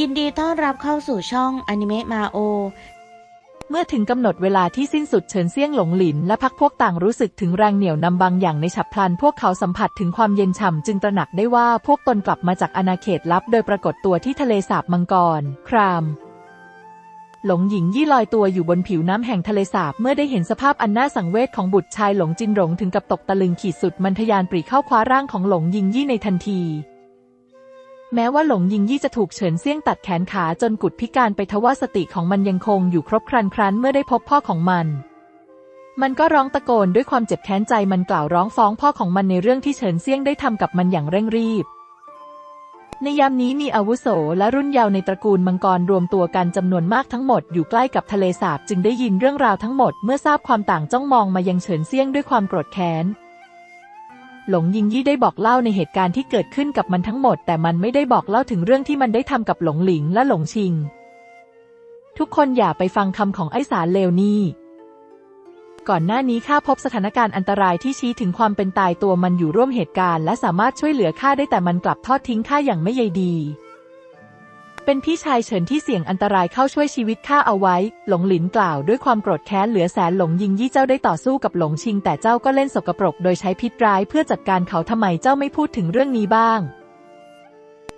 ยินดีต้อนรับเข้าสู่ช่องอนิเมะมาโอ เมื่อถึงกำหนดเวลาที่สิ้นสุดเฉินเซี่ยงหลงหลินและพักพวกต่างรู้สึกถึงแรงเหนี่ยวนำบางอย่างในฉับพลัน พวกเขาสัมผัสถึงความเย็นฉ่ำจึงตระหนักได้ว่าพวกตนกลับมาจากอาณาเขตลับ โดยปรากฏตัวที่ทะเลสาบมังกร คราม หลงหญิงยี่ลอยตัวอยู่บนผิวน้ำแห่งทะเลสาบเมื่อได้เห็นสภาพอันน่าสังเวชของบุตรชายหลงจินหลงถึงกับตกตะลึงขีดสุดมันทะยานปรีเข้าคว้าร่างของหลงยิงยี่ในทันที แม้ว่าหลงยิงยี่จะถูกเฉินเซี่ยงตัดแขนขาจนกุดพิการไปทว่าสติของมันยังคงอยู่ครบครันครั้นเมื่อได้พบพ่อของมัน มันก็ร้องตะโกนด้วยความเจ็บแค้นใจมันกล่าวร้องฟ้องพ่อของมันในเรื่องที่เฉินเซี่ยงได้ทำกับมันอย่างเร่งรีบ ในยามนี้มีอาวุโสและรุ่นเยาว์ในตระกูลมังกรรวมตัวกันจำนวนมากทั้งหมดอยู่ใกล้กับทะเลสาบจึงได้ยินเรื่องราวทั้งหมดเมื่อทราบความต่างจ้องมองมายังเฉินเซี่ยงด้วยความโกรธแค้น หลงยิงยี่ได้บอกเล่าในเหตุการณ์ที่เกิดขึ้นกับมันทั้งหมด แต่มันไม่ได้บอกเล่าถึงเรื่องที่มันได้ทำกับหลงหลิงและหลงชิง ทุกคนอย่าไปฟังคำของไอ้สารเลวนี่ก่อนหน้านี้ข้าพบสถานการณ์อันตรายที่ชี้ถึงความเป็นตายตัวมันอยู่ร่วมเหตุการณ์ และสามารถช่วยเหลือข้าได้แต่มันกลับทอดทิ้งข้าอย่างไม่ใยดี เป็นพี่ชายเฉินที่เสี่ยงอันตรายเข้าช่วยชีวิตข้าเอาไว้ หลงหลินกล่าวด้วยความโกรธแค้นเหลือแสนหลงยิงยี่เจ้าได้ต่อสู้กับหลงชิง แต่เจ้าก็เล่นสกปรกโดยใช้พิษร้ายเพื่อจัดการเขาทำไมเจ้าไม่พูดถึงเรื่องนี้บ้าง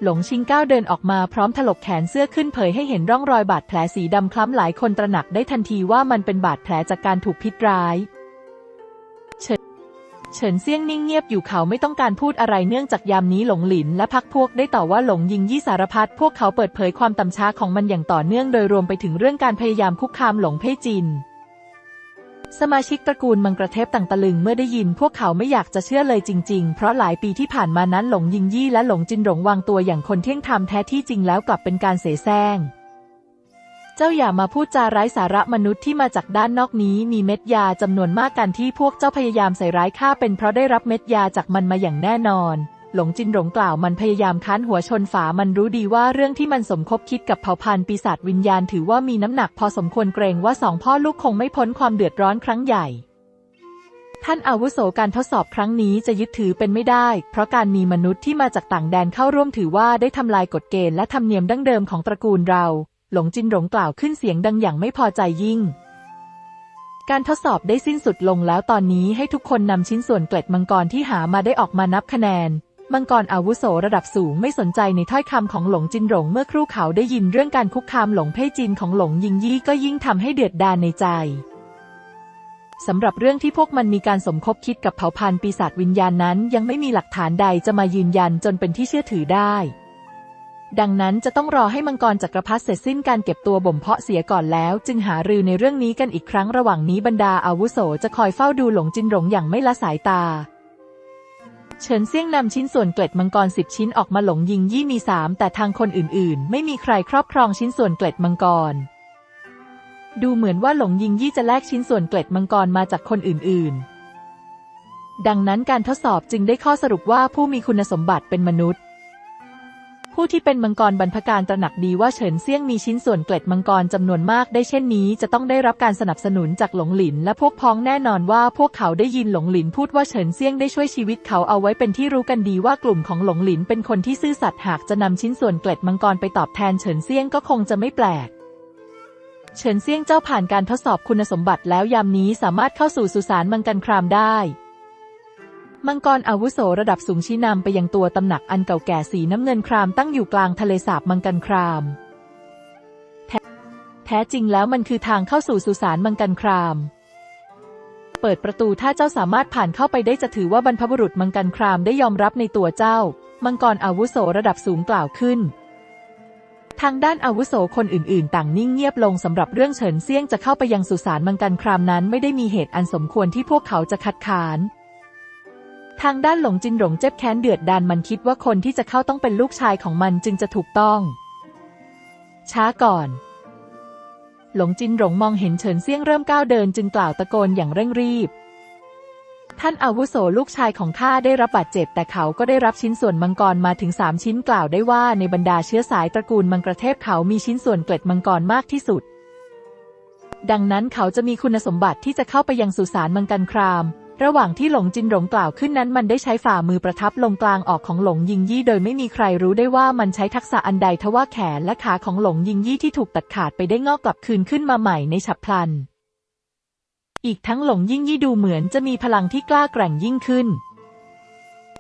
หลงชิงก้าวเดินออกมาพร้อมถลกแขนเสื้อขึ้นเผยให้เห็นร่องรอยบาดแผลสีดำคล้ำหลายคนตระหนักได้ทันทีว่ามันเป็นบาดแผลจากการถูกพิษร้าย เฉินเซี่ยงนิ่งเงียบอยู่เขาไม่ต้องการพูดอะไรเนื่องจากยามนี้หลงหลินและพักพวกได้ต่อว่าหลงยิงยี่สารพัดพวกเขาเปิดเผยความต่ำช้าของมันอย่างต่อเนื่องโดยรวมไปถึงเรื่องการพยายามคุกคามหลงเพ่จิน สมาชิกตระกูลมังกรเทพต่างตะลึงเมื่อได้ยินพวกเขาไม่อยากจะเชื่อเลยจริง ๆ เพราะหลายปีที่ผ่านมานั้นหลงยิงยี่และหลงจินหลงวางตัวอย่างคนเที่ยงธรรมแท้ที่จริงแล้วกลับเป็นการเสแสร้ง เจ้าอย่ามาพูดจาร้ายสาระมนุษย์ที่มาจากด้านนอกนี้ มีเม็ดยาจำนวนมากกันที่พวกเจ้าพยายามใส่ร้ายข้าเป็นเพราะได้รับเม็ดยาจากมันมาอย่างแน่นอน หลงจินหลงกล่าวมันพยายามค้านหัวชนฝามันรู้ดีว่าเรื่องที่มันสมคบคิดกับเผ่าพันธุ์ปีศาจวิญญาณถือว่ามีน้ำหนักพอสมควรเกรงว่าสองพ่อลูกคงไม่พ้นความเดือดร้อนครั้งใหญ่ท่านอาวุโสการทดสอบครั้งนี้จะยึดถือเป็นไม่ได้ เพราะการมีมนุษย์ที่มาจากต่างแดนเข้าร่วมถือว่าได้ทำลายกฎเกณฑ์และธรรมเนียมดั้งเดิมของตระกูลเรา หลงจินหลงกล่าวขึ้นเสียงดังอย่างไม่พอใจยิ่ง การทดสอบได้สิ้นสุดลงแล้วตอนนี้ให้ทุกคนนำชิ้นส่วนเกล็ดมังกรที่หามาได้ออกมานับคะแนน มังกรอาวุโสระดับสูงไม่สนใจในถ้อยคำของหลงจินหลงเมื่อครู่เขาได้ยินเรื่องการคุกคามหลงเพ่จินของหลงยิงยี่ก็ยิ่งทำให้เดือดดาลในใจสำหรับเรื่องที่พวกมันมีการสมคบคิดกับเผ่าพันธุ์ปีศาจวิญญาณนั้น ยังไม่มีหลักฐานใดจะมายืนยันจนเป็นที่เชื่อถือได้ ดังนั้นจะต้องรอให้มังกรจักรพรรดิเสร็จสิ้นการเก็บตัวบ่มเพาะเสียก่อนแล้ว จึงหารือในเรื่องนี้กันอีกครั้งระหว่างนี้บรรดาอาวุโสจะคอยเฝ้าดูหลงจินหลงอย่างไม่ละสายตา เฉินเซี่ยงนำชิ้นส่วนเกล็ดมังกรสิบชิ้นออกมาหลงยิงยี่มีสามแต่ทางคนอื่นๆ ไม่มีใครครอบครองชิ้นส่วนเกล็ดมังกร ดูเหมือนว่าหลงยิงยี่จะแลกชิ้นส่วนเกล็ดมังกรมาจากคนอื่นๆ ดังนั้นการทดสอบจึงได้ข้อสรุปว่าผู้มีคุณสมบัติเป็นมนุษย์ ผู้ที่เป็นมังกรบรรพการตระหนักดีว่าเฉินเซี่ยงมีชิ้นส่วนเกล็ดมังกรจำนวนมากได้เช่นนี้จะต้องได้รับการสนับสนุนจากหลงหลิน และพวกพ้องแน่นอนว่าพวกเขาได้ยินหลงหลินพูดว่าเฉินเซี่ยงได้ช่วยชีวิตเขาเอาไว้เป็นที่รู้กันดีว่ากลุ่มของหลงหลินเป็นคนที่ซื่อสัตย์หากจะนำชิ้นส่วนเกล็ดมังกรไปตอบแทนเฉินเซี่ยงก็คงจะไม่แปลกเฉินเซี่ยงเจ้าผ่านการทดสอบคุณสมบัติแล้วยามนี้สามารถเข้าสู่สุสานมังกันครามได้ มังกรอาวุโสระดับสูงชี้นำไปยังตัวตำหนักอันเก่าแก่สีน้ำเงินครามตั้งอยู่กลางทะเลสาบมังกันครามแท้แท้จริงแล้วมันคือทางเข้าสู่สุสานมังกันคราม เปิดประตูถ้าเจ้าสามารถผ่านเข้าไปได้จะถือว่าบรรพบุรุษมังกันครามได้ยอมรับในตัวเจ้า มังกรอาวุโสระดับสูงกล่าวขึ้น ทางด้านอาวุโสคนอื่นๆ ต่างนิ่งเงียบลงสำหรับเรื่องเฉินเซี่ยงจะเข้าไปยังสุสานมังกันครามนั้นไม่ได้มีเหตุอันสมควรที่พวกเขาจะคัดค้าน ทางด้านหลงจินหลงเจ็บแค้นเดือดดานมันคิดว่าคนที่จะเข้าต้องเป็นลูกชายของมันจึงจะถูกต้อง ช้าก่อน หลงจินหลงมองเห็นเฉินเซี่ยงเริ่มก้าวเดินจึงกล่าวตะโกนอย่างเร่งรีบ ท่านอาวุโสลูกชายของข้าได้รับบาดเจ็บแต่เขาก็ได้รับชิ้นส่วนมังกรมาถึงสามชิ้นกล่าวได้ว่าในบรรดาเชื้อสายตระกูลมังกรเทพเขามีชิ้นส่วนเกล็ดมังกรมากที่สุดดังนั้นเขาจะมีคุณสมบัติที่จะเข้าไปยังสุสานมังกันคราม ระหว่างที่หลงจินหลงกล่าวขึ้นนั้นมันได้ใช้ฝ่ามือประทับลงกลางออกของหลงยิงยี่โดยไม่มีใครรู้ได้ว่ามันใช้ทักษะอันใดทว่าแขนและขาของหลงยิงยี่ที่ถูกตัดขาดไปได้งอกกลับคืนขึ้นมาใหม่ในฉับพลัน อีกทั้งหลงยิ่งยี่ดูเหมือนจะมีพลังที่กล้าแกร่งยิ่งขึ้น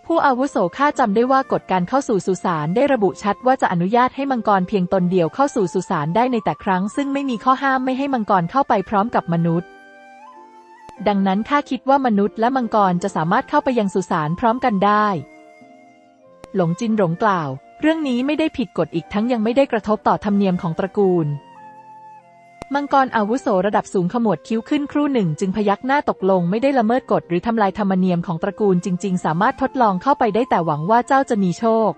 ผู้อาวุโสข้าจำได้ว่ากฎการเข้าสู่สุสานได้ระบุชัดว่าจะอนุญาตให้มังกรเพียงตนเดียวเข้าสู่สุสานได้ในแต่ครั้ง ซึ่งไม่มีข้อห้ามไม่ให้มังกรเข้าไปพร้อมกับมนุษย์ ดังนั้นข้าคิดว่ามนุษย์และมังกรจะสามารถเข้าไปยังสุสานพร้อมกันได้ หลงจินหลงกล่าว เรื่องนี้ไม่ได้ผิดกฎอีกทั้งยังไม่ได้กระทบต่อธรรมเนียมของตระกูล มังกรอาวุโสระดับสูงขมวดคิ้วขึ้นครู่หนึ่ง จึงพยักหน้าตกลงไม่ได้ละเมิดกฎหรือทำลายธรรมเนียมของตระกูลจริง ๆ สามารถทดลองเข้าไปได้แต่หวังว่าเจ้าจะมีโชค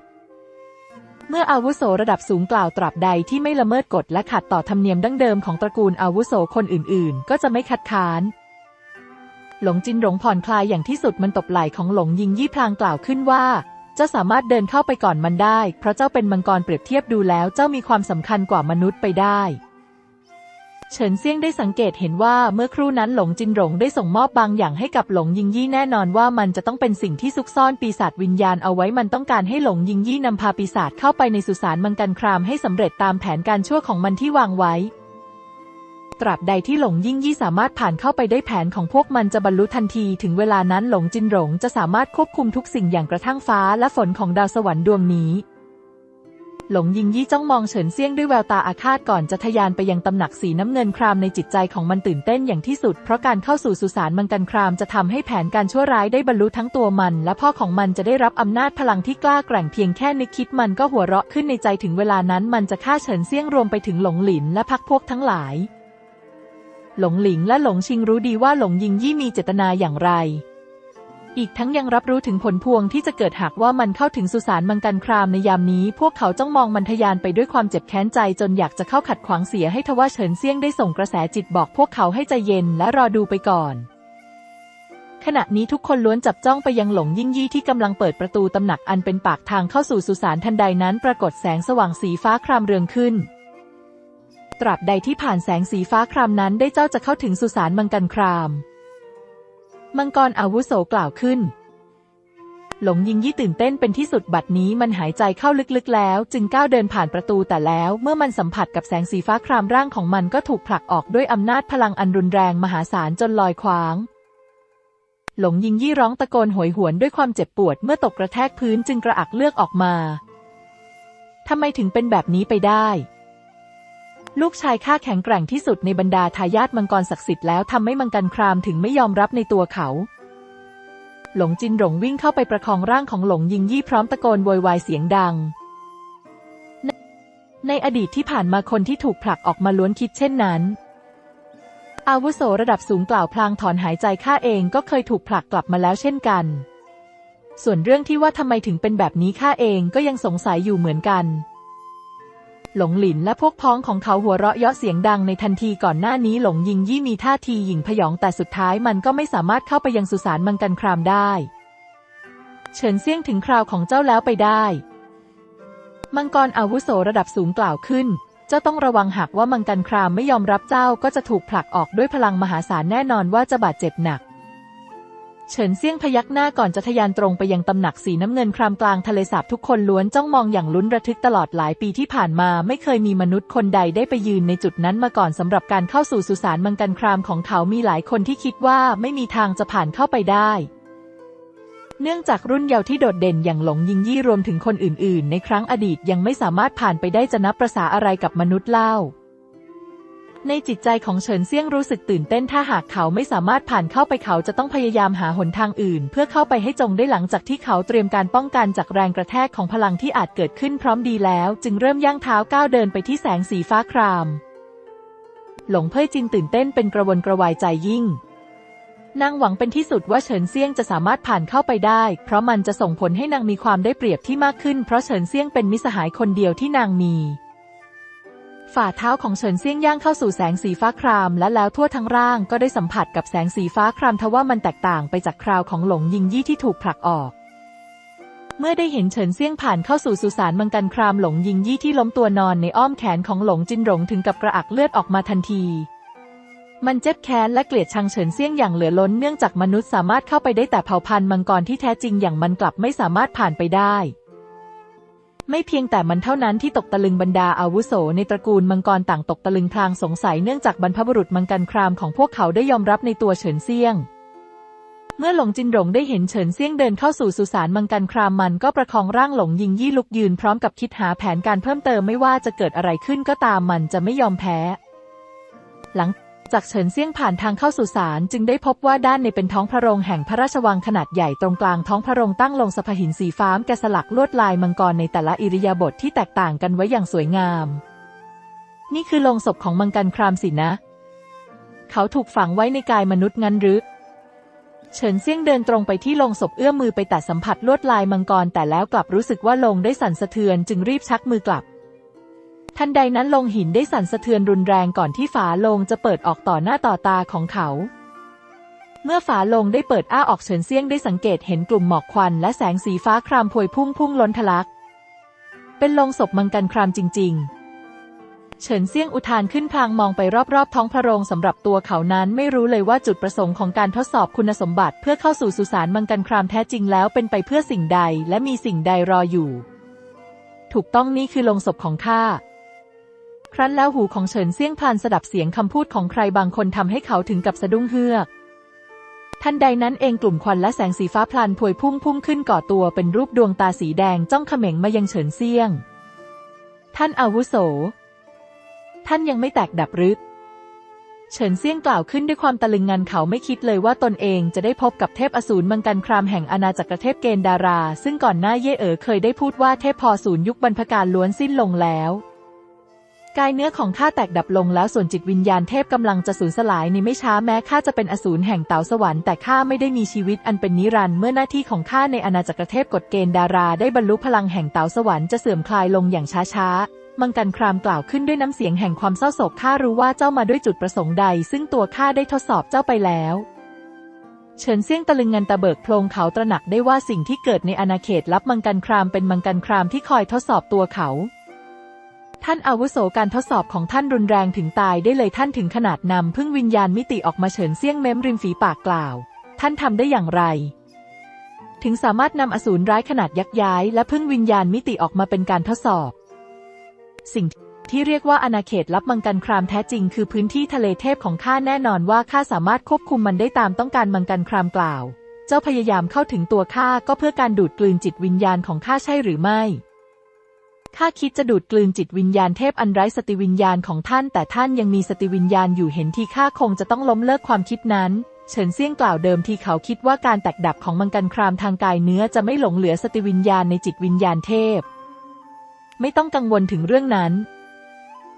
เมื่ออาวุโสระดับสูงกล่าวตราบใดที่ไม่ละเมิดกฎและขัดต่อธรรมเนียมดั้งเดิมของตระกูลอาวุโสคนอื่นๆ ก็จะไม่คัดค้าน หลงจินหลงผ่อนคลายอย่างที่สุดมันตบไหล่ของหลงยิงยี่พลางกล่าวขึ้นว่า เจ้าสามารถเดินเข้าไปก่อนมันได้ เพราะเจ้าเป็นมังกรเปรียบเทียบดูแล้วเจ้ามีความสำคัญกว่ามนุษย์ไปได้เฉินเซี่ยงได้สังเกตเห็นว่าเมื่อครู่นั้นหลงจินหลงได้ส่งมอบบางอย่างให้กับหลงยิงยี่แน่นอนว่ามันจะต้องเป็นสิ่งที่ซุกซ่อนปีศาจวิญญาณเอาไว้มันต้องการให้หลงยิงยี่นำพาปีศาจเข้าไปในสุสานมังกันครามให้สำเร็จตามแผนการชั่วของมันที่วางไว้ ตราบใดที่หลงยิ่งยี่สามารถผ่านเข้าไปได้แผนของพวกมันจะบรรลุทันที ถึงเวลานั้นหลงจินหลงจะสามารถควบคุมทุกสิ่งอย่างกระทั่งฟ้าและฝนของดาวสวรรค์ดวงนี้ หลงยิงยี่จ้องมองเฉินเซียงด้วยแววตาอาฆาตก่อนจะทะยานไปยังตำหนักสีน้ำเงินครามในจิตใจของมันตื่นเต้นอย่างที่สุด เพราะการเข้าสู่สุสานมังกันครามจะทำให้แผนการชั่วร้ายได้บรรลุทั้งตัวมัน และพ่อของมันจะได้รับอำนาจพลังที่กล้าแกร่งเพียงแค่นึกคิดมันก็หัวเราะขึ้นในใจถึงเวลานั้นมันจะฆ่าเฉินเซียงรวมไปถึงหลงหลินและพักพวกทั้งหลาย หลงหลิงและหลงชิงรู้ดีว่าหลงยิงยี่มีเจตนาอย่างไร อีกทั้งยังรับรู้ถึงผลพวงที่จะเกิดหากว่ามันเข้าถึงสุสานมังกันครามในยามนี้ พวกเขาจ้องมองมันทะยานไปด้วยความเจ็บแค้นใจจนอยากจะเข้าขัดขวางเสียให้ทว่าเฉินเซี่ยงได้ส่งกระแสจิตบอกพวกเขาให้ใจเย็นและรอดูไปก่อนขณะนี้ทุกคนล้วนจับจ้องไปยังหลงยิ่งยี่ที่กำลังเปิดประตูตำหนักอันเป็นปากทางเข้าสู่สุสานทันใดนั้นปรากฏแสงสว่างสีฟ้าครามเรืองขึ้น ตราบใดที่ผ่านแสงสีฟ้าครามนั้นได้เจ้าจะเข้าถึงสุสานมังกันคราม มังกรอาวุโสกล่าวขึ้น หลงยิงยี่ตื่นเต้นเป็นที่สุดบัดนี้มันหายใจเข้าลึกๆแล้ว จึงก้าวเดินผ่านประตูแต่แล้วเมื่อมันสัมผัสกับแสงสีฟ้าครามร่างของมันก็ถูกผลักออกด้วยอำนาจพลังอันรุนแรงมหาศาลจนลอยคว้างหลงยิงยี่ร้องตะโกนโหยหวนด้วยความเจ็บปวดเมื่อตกกระแทกพื้นจึงกระอักเลือกออกมา ทำไมถึงเป็นแบบนี้ไปได้ ลูกชายข้าแข็งแกร่งที่สุดในบรรดาทายาทมังกรศักดิ์สิทธิ์แล้วทำให้มังกันครามถึงไม่ยอมรับในตัวเขา หลงจินหลงวิ่งเข้าไปประคองร่างของหลงยิงยี่พร้อมตะโกนโวยวายเสียงดัง ในอดีตที่ผ่านมาคนที่ถูกผลักออกมาล้วนคิดเช่นนั้น อาวุโสระดับสูงกล่าวพลางถอนหายใจข้าเองก็เคยถูกผลักกลับมาแล้วเช่นกัน ส่วนเรื่องที่ว่าทำไมถึงเป็นแบบนี้ข้าเองก็ยังสงสัยอยู่เหมือนกัน หลงหลินและพวกพ้องของเขาหัวเราะเยาะเสียงดังในทันทีก่อนหน้านี้หลงยิงยี่มีท่าทีหยิ่งพยองแต่สุดท้ายมันก็ไม่สามารถเข้าไปยังสุสานมังกันครามได้ เฉินเซี่ยงถึงคราวของเจ้าแล้วไปได้ มังกรอาวุโสระดับสูงกล่าวขึ้น เจ้าต้องระวังหากว่ามังกันครามไม่ยอมรับเจ้าก็จะถูกผลักออกด้วยพลังมหาศาลแน่นอนว่าจะบาดเจ็บหนัก เฉินเซี่ยงพยักหน้าก่อนจะทะยานตรงไปยังตำหนักสีน้ำเงินครามกลางทะเลสาบทุกคนล้วนจ้องมองอย่างลุ้นระทึกตลอดหลายปีที่ผ่านมาไม่เคยมีมนุษย์คนใดได้ไปยืนในจุดนั้นมาก่อนสำหรับการเข้าสู่สุสานมังกันครามของเขามีหลายคนที่คิดว่าไม่มีทางจะผ่านเข้าไปได้ เนื่องจากรุ่นเยาว์ที่โดดเด่นอย่างหลงยิงยี่รวมถึงคนอื่น ๆ ในครั้งอดีตยังไม่สามารถผ่านไปได้จะนับประษาอะไรกับมนุษย์เล่า ในจิตใจของเฉินเซี่ยงรู้สึกตื่นเต้นถ้าหากเขาไม่สามารถผ่านเข้าไปเขาจะต้องพยายามหาหนทางอื่น เพื่อเข้าไปให้จงได้หลังจากที่เขาเตรียมการป้องกันจากแรงกระแทกของพลังที่อาจเกิดขึ้นพร้อมดีแล้ว จึงเริ่มย่างเท้าก้าวเดินไปที่แสงสีฟ้าคราม หลงเพ่ยจินตื่นเต้นเป็นกระวนกระวายใจยิ่งนางหวังเป็นที่สุดว่าเฉินเซี่ยงจะสามารถผ่านเข้าไปได้ เพราะมันจะส่งผลให้นางมีความได้เปรียบที่มากขึ้น เพราะเฉินเซี่ยงเป็นมิสหายคนเดียวที่นางมี ฝ่าเท้าของเฉินเซี่ยงย่างเข้าสู่แสงสีฟ้าคราม และแล้วทั่วทั้งร่างก็ได้สัมผัสกับแสงสีฟ้าครามทว่ามันแตกต่างไปจากคราวของหลงยิงยี่ที่ถูกผลักออก เมื่อได้เห็นเฉินเซี่ยงผ่านเข้าสู่สุสานมังกันครามหลงยิงยี่ที่ล้มตัวนอนในอ้อมแขนของหลงจินหลงถึงกับกระอักเลือดออกมาทันที มันเจ็บแค้นและเกลียดชังเฉินเซี่ยงอย่างเหลือล้นเนื่องจากมนุษย์สามารถเข้าไปได้แต่เผ่าพันธุ์มังกรที่แท้จริงอย่างมันกลับไม่สามารถผ่านไปได้ ไม่เพียงแต่มันเท่านั้นที่ตกตะลึงบรรดาอาวุโสในตระกูลมังกรต่างตกตะลึงพลางสงสัยเนื่องจากบรรพบุรุษมังกรครามของพวกเขาได้ยอมรับในตัวเฉินเซียง เมื่อหลงจินหลงได้เห็นเฉินเซียงเดินเข้าสู่สุสานมังกรครามมันก็ประคองร่างหลงยิงยี่ลุกยืนพร้อมกับคิดหาแผนการเพิ่มเติมไม่ว่าจะเกิดอะไรขึ้นก็ตามมันจะไม่ยอมแพ้ หลัง จากเฉินเซี่ยงผ่านทางเข้าสู่ศาลจึงได้พบว่าด้านในเป็นท้องพระโรงแห่งพระราชวังขนาดใหญ่ตรงกลางท้องพระโรงตั้งลงสภหินสีฟ้าแกะสลักลวดลายมังกรในแต่ละอิริยาบถทที่แตกต่างกันไว้อย่างสวยงาม นี่คือโลงศพของมังกรครามสินะ เขาถูกฝังไว้ในกายมนุษย์งั้นหรือเฉินเซี่ยงเดินตรงไปที่โลงศพเอื้อมมือไปแตะสัมผัสลวดลายมังกรแต่แล้วกลับรู้สึกว่าลงได้สั่นสะเทือนจึงรีบชักมือกลับ ทันใดนั้นลงหินได้สั่นสะเทือนรุนแรงก่อนที่ฝาลงจะเปิดออกต่อหน้าต่อตาของเขา เมื่อฝาลงได้เปิดอ้าออกเฉินเซียงได้สังเกตเห็นกลุ่มหมอกควันและแสงสีฟ้าครามพวยพุ่งพุ่งล้นทะลัก เป็นลงศพมังกรครามจริง ๆเฉินเซียงอุทานขึ้นพลางมองไปรอบๆท้องพระโรงสำหรับตัวเขานั้นไม่รู้เลยว่าจุดประสงค์ของการทดสอบคุณสมบัติ เพื่อเข้าสู่สุสานมังกรครามแท้จริงแล้วเป็นไปเพื่อสิ่งใดและมีสิ่งใดรออยู่ ถูกต้องนี่คือลงศพของข้า ครั้นแล้วหูของเฉินเซี่ยงพลันสดับเสียงคำพูดของใครบางคนทำให้เขาถึงกับสะดุ้งเฮือก ทันใดนั้นเองกลุ่มควันและแสงสีฟ้าพลันพวยพุ่งพุ่งขึ้นก่อตัวเป็นรูปดวงตาสีแดงจ้องเขม็งมายังเฉินเซี่ยง ท่านอาวุโส ท่านยังไม่แตกดับหรือเฉินเซี่ยงกล่าวขึ้นด้วยความตะลึงงันเขาไม่คิดเลยว่าตนเองจะได้พบกับเทพอสูรมังกรครามแห่งอาณาจักรเทพเกณฑ์ดารา ซึ่งก่อนหน้าเย่เอ๋อเคยได้พูดว่าเทพพอสูรยุคบรรพการล้วนสิ้นลงแล้ว กายเนื้อของข้าแตกดับลงแล้วส่วนจิตวิญญาณเทพกำลังจะสูญสลายในไม่ช้าแม้ข้าจะเป็นอสูรแห่งเต๋าสวรรค์แต่ข้าไม่ได้มีชีวิตอันเป็นนิรันดร์เมื่อหน้าที่ของข้าในอาณาจักรเทพกฎเกณฑ์ดาราได้บรรลุพลังแห่งเต๋าสวรรค์จะเสื่อมคลายลงอย่างช้าๆ มังกรครามกล่าวขึ้นด้วยน้ำเสียงแห่งความเศร้าโศกข้ารู้ว่าเจ้ามาด้วยจุดประสงค์ใด ซึ่งตัวข้าได้ทดสอบเจ้าไปแล้วเฉินเซี่ยงตะลึงเงันตะเบิกโพลงเขาตระหนักได้ว่าสิ่งที่เกิดในอาณาเขตลับมังกรครามเป็นมังกรครามที่คอยทดสอบตัวเขา ท่านอาวุโสการทดสอบของท่านรุนแรงถึงตายได้เลยท่านถึงขนาดนำพึ่งวิญญาณมิติออกมาเฉินเซี่ยงเม้มริมฝีปากกล่าว ท่านทำได้อย่างไร ถึงสามารถนำอสูรร้ายขนาดยักย้าย และพึ่งวิญญาณมิติออกมาเป็นการทดสอบ สิ่งที่เรียกว่าอาณาเขตลับมังกรครามแท้จริงคือพื้นที่ทะเลเทพของข้าแน่นอนว่าข้าสามารถควบคุมมันได้ตามต้องการมังกรครามกล่าว เจ้าพยายามเข้าถึงตัวข้าก็เพื่อการดูดกลืนจิตวิญญาณของข้าใช่หรือไม่ ข้าคิดจะดูดกลืนจิตวิญญาณเทพอันไร้สติวิญญาณของท่าน แต่ท่านยังมีสติวิญญาณอยู่เห็นทีข้าคงจะต้องล้มเลิกความคิดนั้น เฉินเซี่ยงกล่าวเดิมทีเขาคิดว่าการแตกดับของมังกรครามทางกายเนื้อจะไม่หลงเหลือสติวิญญาณในจิตวิญญาณเทพ ไม่ต้องกังวลถึงเรื่องนั้น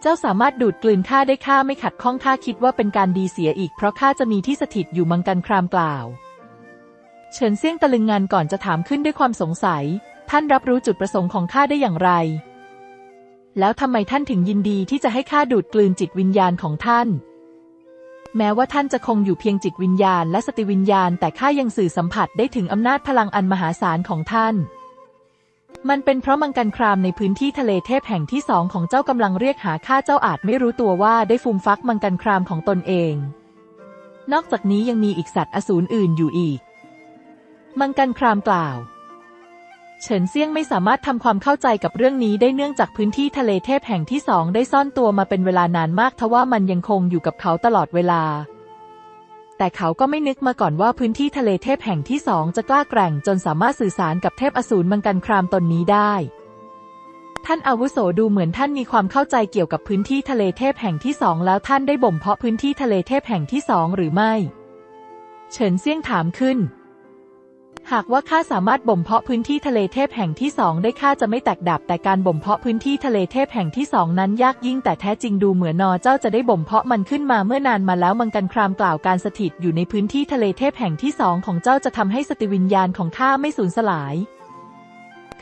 เจ้าสามารถดูดกลืนข้าได้ข้าไม่ขัดข้องข้าคิดว่าเป็นการดีเสียอีกเพราะข้าจะมีที่สถิตอยู่มังกรครามกล่าว เฉินเซี่ยงตะลึงงานก่อนจะถามขึ้นด้วยความสงสัย ท่านรับรู้จุดประสงค์ของข้าได้อย่างไร แล้วทำไมท่านถึงยินดีที่จะให้ข้าดูดกลืนจิตวิญญาณของท่าน แม้ว่าท่านจะคงอยู่เพียงจิตวิญญาณและสติวิญญาณ แต่ข้ายังสื่อสัมผัสได้ถึงอำนาจพลังอันมหาศาลของท่าน มันเป็นเพราะมังกรครามในพื้นที่ทะเลเทพแห่งที่สองของเจ้ากำลังเรียกหาข้าเจ้าอาจไม่รู้ตัวว่าได้ฟูมฟักมังกรครามของตนเอง นอกจากนี้ยังมีอีกสัตว์อสูรอื่นอยู่อีก มังกรครามกล่าว เฉินเซี่ยงไม่สามารถทำความเข้าใจกับเรื่องนี้ได้เนื่องจากพื้นที่ทะเลเทพแห่งที่สองได้ซ่อนตัวมาเป็นเวลานานมากทว่ามันยังคงอยู่กับเขาตลอดเวลา แต่เขาก็ไม่นึกมาก่อนว่าพื้นที่ทะเลเทพแห่งที่สองจะกล้าแกร่งจนสามารถสื่อสารกับเทพอสูรมังกรครามตนนี้ได้ ท่านอาวุโสดูเหมือนท่านมีความเข้าใจเกี่ยวกับพื้นที่ทะเลเทพแห่งที่สองแล้วท่านได้บ่มเพาะพื้นที่ทะเลเทพแห่งที่สองหรือไม่ เฉินเซี่ยงถามขึ้น หากว่าข้าสามารถบ่มเพาะพื้นที่ทะเลเทพแห่งที่สองได้ข้าจะไม่แตกดับแต่การบ่มเพาะพื้นที่ทะเลเทพแห่งที่สองนั้นยากยิ่งแต่แท้จริงดูเหมือนนอเจ้าจะได้บ่มเพาะมันขึ้นมาเมื่อนานมาแล้วมังกันครามกล่าวการสถิตอยู่ในพื้นที่ทะเลเทพแห่งที่สองของเจ้าจะทำให้สติวิญญาณของข้าไม่สูญสลาย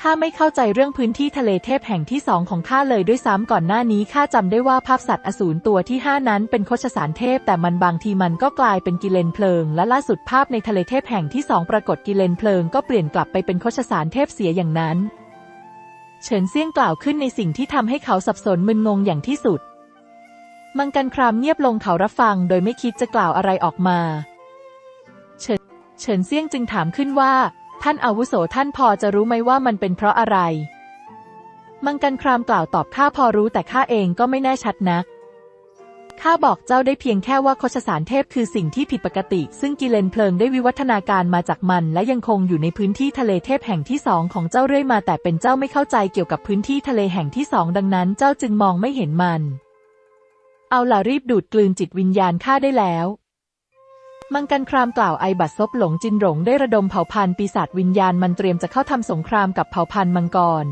ข้าไม่เข้าใจเรื่องพื้นที่ทะเลเทพแห่งที่สองของข้าเลยด้วยซ้ำก่อนหน้านี้ข้าจำได้ว่าภาพสัตว์อสูรตัวที่ห้านั้นเป็นโคชสารเทพ แต่มันบางทีมันก็กลายเป็นกิเลนเพลิง และล่าสุดภาพในทะเลเทพแห่งที่สองปรากฏกิเลนเพลิงก็เปลี่ยนกลับไปเป็นโคชสารเทพเสียอย่างนั้น เฉินเซี่ยงกล่าวขึ้นในสิ่งที่ทำให้เขาสับสนมึนงงอย่างที่สุด มังกันครามเงียบลงเขารับฟัง โดยไม่คิดจะกล่าวอะไรออกมา เฉินเฉินเซี่ยงจึงถามขึ้นว่า ท่านอาวุโสท่านพอจะรู้ไหมว่ามันเป็นเพราะอะไร มังกันครามกล่าวตอบข้าพอรู้แต่ข้าเองก็ไม่แน่ชัดนัก ข้าบอกเจ้าได้เพียงแค่ว่าโคชสารเทพคือสิ่งที่ผิดปกติ ซึ่งกิเลนเพลิงได้วิวัฒนาการมาจากมัน และยังคงอยู่ในพื้นที่ทะเลเทพแห่งที่สองของเจ้าเรื่อยมาแต่เป็นเจ้าไม่เข้าใจเกี่ยวกับพื้นที่ทะเลแห่งที่สองดังนั้น เจ้าจึงมองไม่เห็นมัน เอาล่ะรีบดูดกลืนจิตวิญญาณข้าได้แล้ว มังกันครามกล่าวไอบัดซบหลงจินหลงได้ระดมเผ่าพันธุ์ปีศาจวิญญาณมันเตรียมจะเข้าทำสงครามกับเผ่าพันธุ์มังกร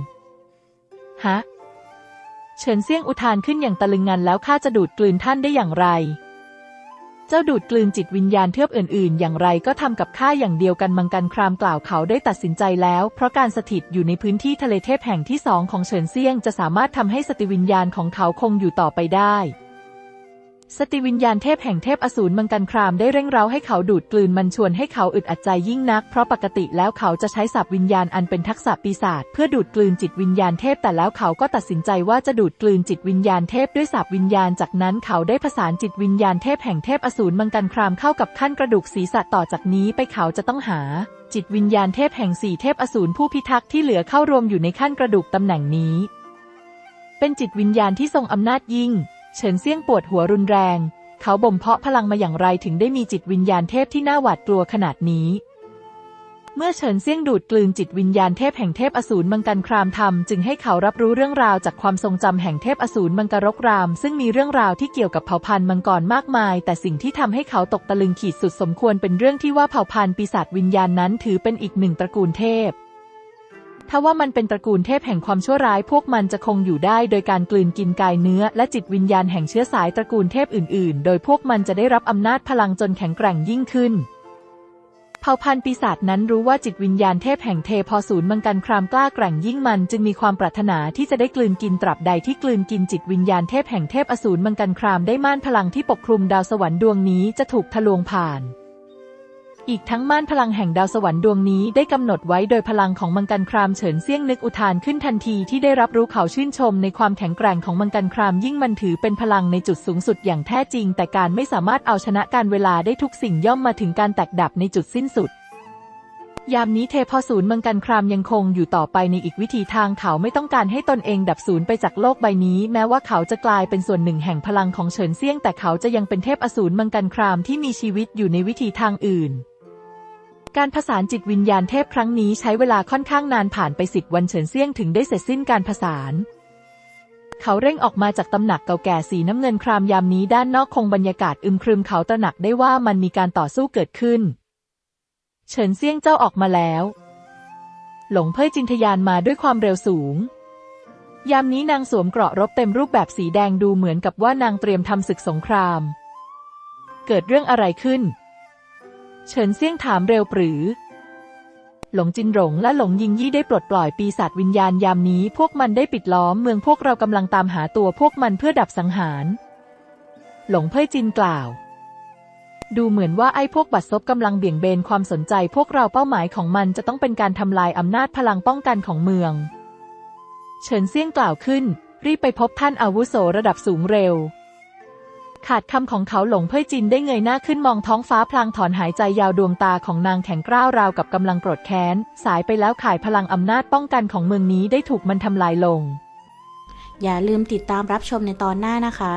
ฮะ เฉินเซี่ยงอุทานขึ้นอย่างตะลึงงันแล้วข้าจะดูดกลืนท่านได้อย่างไร เจ้าดูดกลืนจิตวิญญาณเทือบอื่น ๆ อย่างไรก็ทำกับข้าอย่างเดียวกันมังกันครามกล่าวเขาได้ตัดสินใจแล้ว เพราะการสถิตอยู่ในพื้นที่ทะเลเทพแห่งที่สองของเฉินเซี่ยงจะสามารถทำให้สติวิญญาณของเขาคงอยู่ต่อไปได้ สติวิญญาณเทพแห่งเทพอสูรมังกันครามได้เร่งเร้าให้เขาดูดกลืนมันชวนให้เขาอึดอัดใจยิ่งนัก เพราะปกติแล้วเขาจะใช้สับวิญญาณอันเป็นทักษะปีศาจเพื่อดูดกลืนจิตวิญญาณเทพแต่แล้วเขาก็ตัดสินใจว่าจะดูดกลืนจิตวิญญาณเทพด้วยสับวิญญาณจากนั้นเขาได้ผสานจิตวิญญาณเทพแห่งเทพอสูรมังกันครามเข้ากับขั้นกระดูกศีรษะต่อจากนี้ไปเขาจะต้องหาจิตวิญญาณเทพแห่งสี่เทพอสูรผู้พิทักษ์ที่เหลือเข้ารวมอยู่ในขั้นกระดูกตำแหน่งนี้ เป็นจิตวิญญาณที่ทรงอำนาจยิ่ง เฉินเซี่ยงปวดหัวรุนแรง เขาบ่มเพาะพลังมาอย่างไรถึงได้มีจิตวิญญาณเทพที่น่าหวาดกลัวขนาดนี้ เมื่อเฉินเซี่ยงดูดกลืนจิตวิญญาณเทพแห่งเทพอสูรมังกันครามทำจึงให้เขารับรู้เรื่องราวจากความทรงจำแห่งเทพอสูรมังกรกราม ซึ่งมีเรื่องราวที่เกี่ยวกับเผ่าพันธุ์มังกรมากมาย แต่สิ่งที่ทำให้เขาตกตะลึงขีดสุดสมควรเป็นเรื่องที่ว่าเผ่าพันธุ์ปีศาจวิญญาณนั้นถือเป็นอีกหนึ่งตระกูลเทพ ถ้าว่ามันเป็นตระกูลเทพแห่งความชั่วร้ายพวกมันจะคงอยู่ได้โดยการกลืนกินกายเนื้อ และจิตวิญญาณแห่งเชื้อสายตระกูลเทพอื่น ๆ โดยพวกมันจะได้รับอำนาจพลังจนแข็งแกร่งยิ่งขึ้น เผ่าพันธุ์ปีศาจนั้นรู้ว่าจิตวิญญาณเทพแห่งเทพอสูรมังกันครามกล้าแกร่งยิ่งมันจึงมีความปรารถนาที่จะได้กลืนกินตราบใดที่กลืนกินจิตวิญญาณเทพแห่งเทพอสูรมังกันครามได้ม่านพลังที่ปกคลุมดาวสวรรค์ดวงนี้จะถูกทะลวงผ่าน อีกทั้งม่านพลังแห่งดาวสวรรค์ดวงนี้ได้กำหนดไว้โดยพลังของมังกันครามเฉินเซี่ยงนึกอุทานขึ้นทันทีที่ได้รับรู้เขาชื่นชมในความแข็งแกร่งของมังกันครามยิ่งมันถือเป็นพลังในจุดสูงสุดอย่างแท้จริง แต่การไม่สามารถเอาชนะการเวลาได้ทุกสิ่งย่อมมาถึงการแตกดับในจุดสิ้นสุดยามนี้เทพศูนย์มังกันครามยังคงอยู่ต่อไปในอีกวิธีทางเขาไม่ต้องการให้ตนเองดับศูนย์ไปจากโลกใบนี้ แม้ว่าเขาจะกลายเป็นส่วนหนึ่งแห่งพลังของเฉินเซี่ยง แต่เขาจะยังเป็นเทพอสูรมังกันครามที่มีชีวิตอยู่ในวิธีทางอื่น การผสานจิตวิญญาณเทพครั้งนี้ใช้เวลาค่อนข้างนานผ่านไปสิบวันเฉินเซี่ยงถึงได้เสร็จสิ้นการผสาน เขาเร่งออกมาจากตำหนักเก่าแก่สีน้ำเงินครามยามนี้ด้านนอกคงบรรยากาศอึมครึมเขาตระหนักได้ว่ามันมีการต่อสู้เกิดขึ้น เฉินเซี่ยงเจ้าออกมาแล้ว หลงเพ่ยจินทยานมาด้วยความเร็วสูง ยามนี้นางสวมเกราะรบเต็มรูปแบบสีแดงดูเหมือนกับว่านางเตรียมทำศึกสงคราม เกิดเรื่องอะไรขึ้น เฉินเซี่ยงถามเร็วปรือ หลงจินหลงและหลงยิงยี่ได้ปลดปล่อยปีศาจวิญญาณยามนี้ พวกมันได้ปิดล้อมเมืองพวกเรากำลังตามหาตัวพวกมันเพื่อดับสังหาร หลงเพ่ยจินกล่าว ดูเหมือนว่าไอ้พวกบัดซบกำลังเบี่ยงเบนความสนใจ พวกเราเป้าหมายของมันจะต้องเป็นการทำลายอำนาจพลังป้องกันของเมือง เฉินเซี่ยงกล่าวขึ้น รีบไปพบท่านอาวุโสระดับสูงเร็ว ขาดคำของเขาหลงเพ่ยจินได้เงยหน้าขึ้นมองท้องฟ้าพลางถอนหายใจยาวดวงตาของนางแข็งกร้าวราวกับกำลังโกรธแค้น สายไปแล้วข่ายพลังอำนาจป้องกันของเมืองนี้ได้ถูกมันทำลายลง อย่าลืมติดตามรับชมในตอนหน้านะคะ